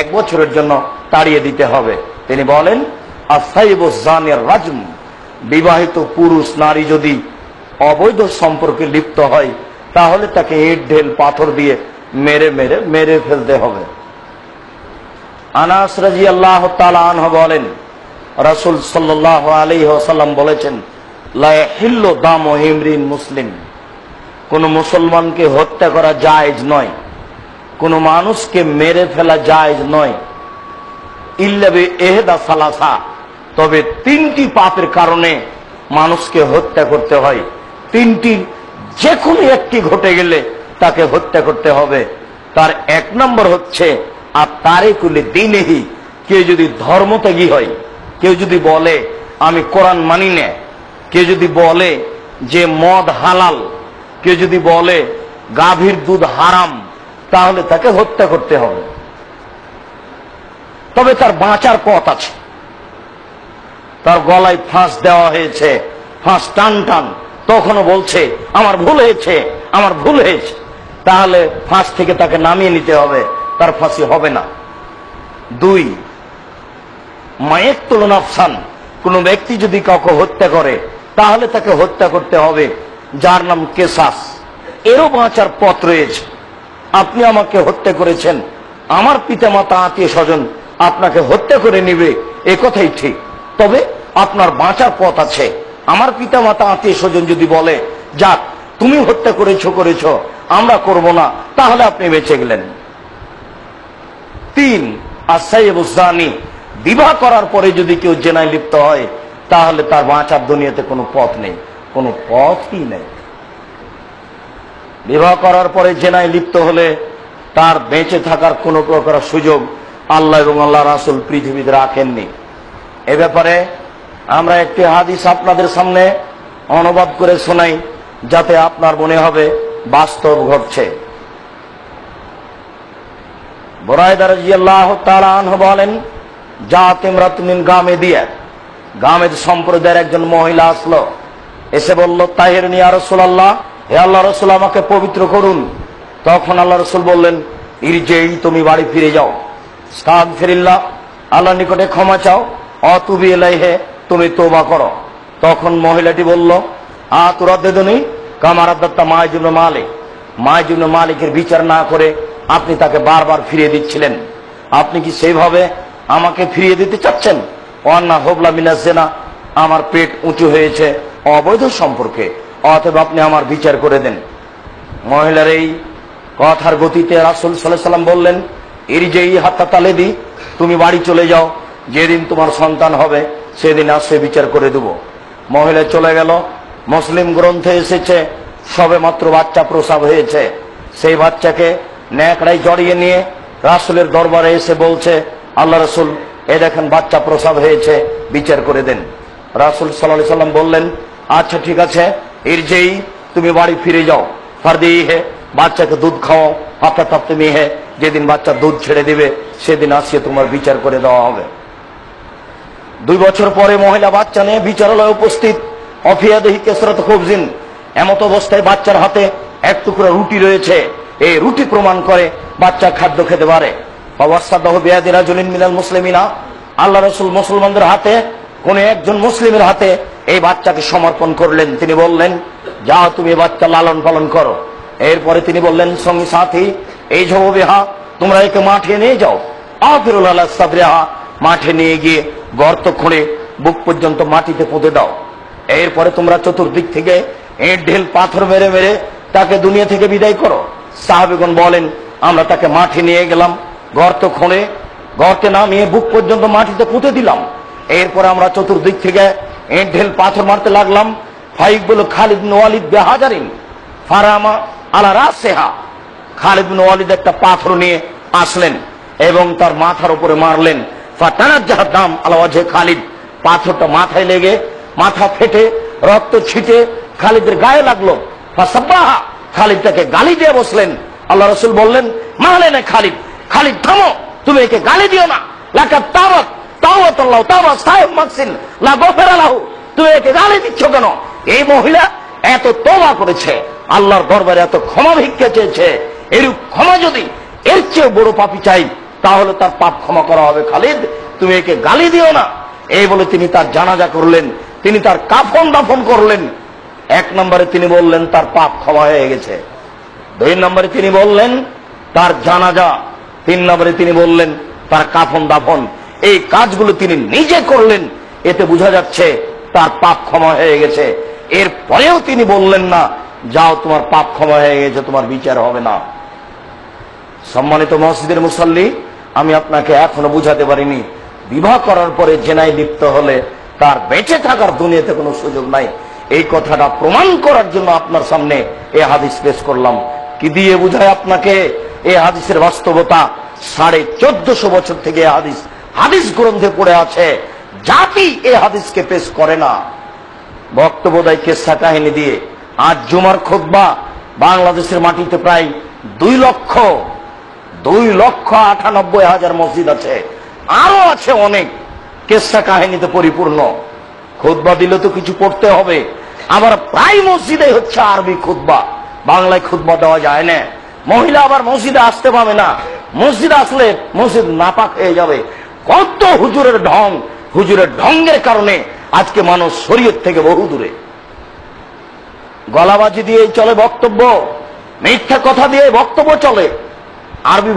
এক বছরের জন্য তাড়িয়ে দিতে হবে। তিনি বলেন রাজম, বিবাহিত পুরুষ, নারী যদি অবৈধ সম্পর্কে লিপ্ত হয়, তাহলে তাকে ইট, ঢেল, পাথর দিয়ে মেরে মেরে মেরে ফেলতে হবে। আনাস রাজি আল্লাহ আনহ বলেন, রাসুল সাল্লাহ আলী ওসাল্লাম বলেছেন লাহিল্ল দাম হিমরিন মুসলিম, কোন মুসলমানকে হত্যা করা জায়েজ নয়। কোন মানুষকে মেরে ফেলা জায়েজ নয়। ইল্লাবে এহেদা সালাসা। তবে তিনটি পাপের কারণে মানুষকে হত্যা করতে হয়। তিনটি যে কোনো একটি ঘটে গেলে তাকে হত্যা করতে হবে। তার এক নম্বর হচ্ছে, আর তারে কুলে দিনেহি। কেউ যদি ধর্মত্যাগী হয়, কেউ যদি বলে, আমি কোরআন মানি না। কেউ যদি বলে যে মদ হালাল, কেউ যদি বলে গাভীর দুধ হারাম তাহলে তাকে হত্যা করতে হবে। তবে তার বাঁচার পথ আছে। তার গলায় ফাঁস দেওয়া হয়েছে, ফাঁস টান টান, তখনও বলছে, আমার ভুল হয়েছে, আমার ভুল হয়েছে। তাহলে ফাঁস থেকে তাকে নামিয়ে নিতে হবে, তার ফাঁসি হবে না। দুই মায়ের তুলনাফসান কোন ব্যক্তি যদি কাউকে হত্যা করে, তাহলে তাকে হত্যা করতে হবে, যার নাম কেসাস। এরও বাঁচার পথ রয়েছে। আপনি আমাকে হত্যা করেছেন। আমার পিতা মাতা আত্মীয় স্বজন আপনাকে হত্যা করে নিবে, এ কথাই ঠিক। তবে আপনার বাঁচার পথ আছে। আমার পিতামাতা আত্মীয় স্বজন যদি বলে, যাক, তুমি হত্যা করেছ করেছ, আমরা করব না, তাহলে আপনি বেঁচে গেলেন। তিন আসাইবুসানি বিবাহ করার পরে যদি কেউ জেনায় লিপ্ত হয়, তাহলে তার বাঁচার দুনিয়াতে কোনো পথ নেই। কোনো পথই নেই। বিবাহ করার পরে জেনায় লিপ্ত হলে তার বেঁচে থাকার কোনো প্রকার সুযোগ আল্লাহ এবং আল্লাহ রাসুল পৃথিবীতে রাখেননি। এ ব্যাপারে আমরা একটি হাদিস আপনাদের সামনে অনুবাদ করে শোনাই, যাতে আপনার মনে হবে বাস্তব ঘটছে। বরাইদার জিয়াল্লাহ তালাহ বলেন যা তিমরা তুমি গামে দিয়ে। গামেদ সম্প্রদায়ের একজন মহিলা আসলো। এসে বলল, তাহের নিয়া রসুল আল্লাহ হে আল্লাহ রসুল, আমাকে পবিত্র করুন। তখন আল্লাহ রসুল বললেন, ইরজেই তুমি বাড়ি ফিরে যাও। স্তাদ ফিরিল্লাহ আল্লাহ নিকটে ক্ষমা চাও। অতুবি এলাইহে তুমি তোবা করো। তখন মহিলাটি বলল আ তোরা দেদনি কামার দত্তা মায়জুল মালিক মায়জুল মালিকের বিচার না করে আপনি তাকে বারবার ফিরিয়ে দিচ্ছিলেন। আপনি কি সেইভাবে আমাকে ফিরিয়ে দিতে চাচ্ছেন? অন্না হোবলা মিনাসেনা আমার পেট উঁচু হয়েছে অবৈধ সম্পর্কে। অতএব আপনি আমার বিচার করে দেন। মহিলার এই কথার গতিতে রাসুল সাল্লাহ সাল্লাম বললেন এর যে হাতটা তালে দি তুমি বাড়ি চলে যাও, যেদিন তোমার সন্তান হবে, সেদিন আসে বিচার করে দেব। মহিলা চলে গেল, মুসলিম গ্রন্থে এসেছে, সবে মাত্র বাচ্চা প্রসাব হয়েছে। সেই বাচ্চাকে ন্যাকড়াই জড়িয়ে নিয়ে রাসুলের দরবারে এসে বলছে, আল্লাহ রসুল, এ দেখেন বাচ্চা প্রসাব হয়েছে, বিচার করে দেন। রাসুল সাল্লাহ সাল্লাম বললেন আচ্ছা ঠিক আছে এর যেই তুমি বাড়ি ফিরে যাও। ফার্দি হে, বাচ্চাকে দুধ খাও আপনার তাপ তুমি হে, যেদিন বাচ্চা দুধ ছেড়ে দিবে, সেদিন আসিয়ে তোমার বিচার করে দেওয়া হবে। দুই বছর পরে মহিলা বাচ্চা নিয়ে বিচারালয়ে উপস্থিত। অফিয়াদেহি কেসরত খুবজিন। এমত অবস্থায় বাচ্চার হাতে এক টুকরা রুটি রয়েছে। এই রুটি প্রমাণ করে বাচ্চা খাদ্য খেতে পারে। মুসলিমিনা। আল্লাহ রসুল মুসলমানদের হাতে, কোন একজন মুসলিমের হাতে এই বাচ্চাকে সমর্পণ করলেন। তিনি বললেন, যাও তুমি বাচ্চা লালন পালন করো। এরপরে তিনি বললেন, সঙ্গী সাথী, এই ঝোবেহা তোমরা একে মাঠে নিয়ে যাও। আফিরুল আল্লাহ সাবরেহা মাঠে নিয়ে গিয়ে গর্ত খুঁড়ে বুক পর্যন্ত মাটিতে পুঁতে দাও। এরপরে তোমরা চতুর্দিক থেকে এঁট, ঢেল, পাথর মেরে মেরে তাকে দুনিয়া থেকে বিদায় করো। সাহাবেগণ বলেন, আমরা তাকে মাঠে নিয়ে গেলাম, গর্ত খুঁড়ে গর্তে নামিয়ে বুক পর্যন্ত মাটিতে পুঁতে দিলাম। এরপরে আমরা চতুর্দিক থেকে এঁট ঢেল পাথর মারতে লাগলাম। ফাইক বলো খালিদ নোয়ালিদ বেহাজারিন। ফারামা আলা রাসেহা। খালিদ নোয়ালিদ একটা পাথর নিয়ে আসলেন এবং তার মাথার উপরে মারলেন। ফাটানার যাহার দাম আলাওয়াজে খালিদ। পাথরটা মাথায় লেগে, মাথা ফেটে, রক্ত ছিটে খালিদের গায়ে লাগল। ফাসাব্বাহা, খালিদ তাকে গালি দিয়ে বসলেন। আল্লাহ রসুল বললেন মারলেন খালিদ। খালিদ, থামো। তুমি একে গালি দিও না। লাকা তাওয়াত এই তাহলে তার পাপ ক্ষমা করা হবে খালিদ। তুমি একে গালি দিও না। এই বলে তিনি তার জানাজা করলেন, তিনি তার কাফন দাফন করলেন। এক নম্বরে তিনি বললেন, তার পাপ ক্ষমা হয়ে গেছে। দুই নম্বরে তিনি বললেন, তার জানাজা। তিন নম্বরে তিনি বললেন, তার কাফন দাফন। এই কাজগুলো তিনি নিজে করলেন। এতে বোঝা যাচ্ছে তার পাপ ক্ষমা হয়ে গেছে। এর পরেও তিনি বললেন না, যাও, তোমার পাপ ক্ষমা হয়ে গেছে, তোমার বিচার হবে না। সম্মানিত মসজিদের মুসল্লি, আমি আপনাকে এখনও বুঝাতে পারিনি। বিবাহ করার পরে জেনায় লিপ্ত হলে তার বেঁচে থাকার দুনিয়াতে কোনো সুযোগ নাই। এই কথাটা প্রমাণ করার জন্য আপনার সামনে এ হাদিস পেশ করলাম। কি দিয়ে বুঝায় আপনাকে? এই হাদিসের বাস্তবতা সাড়ে চোদ্দশো বছর থেকে এ হাদিস হাদিস গ্রন্থে পড়ে আছে, জাতি এ হাদিসকে পেশ করে না। বক্তব্য দেয় কেসা কাহিনী দিয়ে। আজ জুমার খোদবা বাংলাদেশের মাটিতে প্রায় দুই লক্ষ দুই লক্ষ আটানব্বই হাজার মসজিদ আছে। আরও আছে অনেক। কেসা কাহিনীতে পরিপূর্ণ। খুতবা দিলে তো কিছু পড়তে হবে। আবার প্রায় মসজিদে হচ্ছে আরবি খুতবা। বাংলায় খুতবা দেওয়া যায় না। মহিলা আবার মসজিদে আসতে পাবে না। মসজিদ আসলে মসজিদ নাপাক হয়ে যাবে। কত হুজুরের ঢং, হুজুরের ঢঙ্গের কারণে আজকে মানুষ শরীয়ত থেকে বহু দূরে। গলাবাজি দিয়ে চলে বক্তব্য, মিথ্যা কথা দিয়ে বক্তব্য চলে। আরবি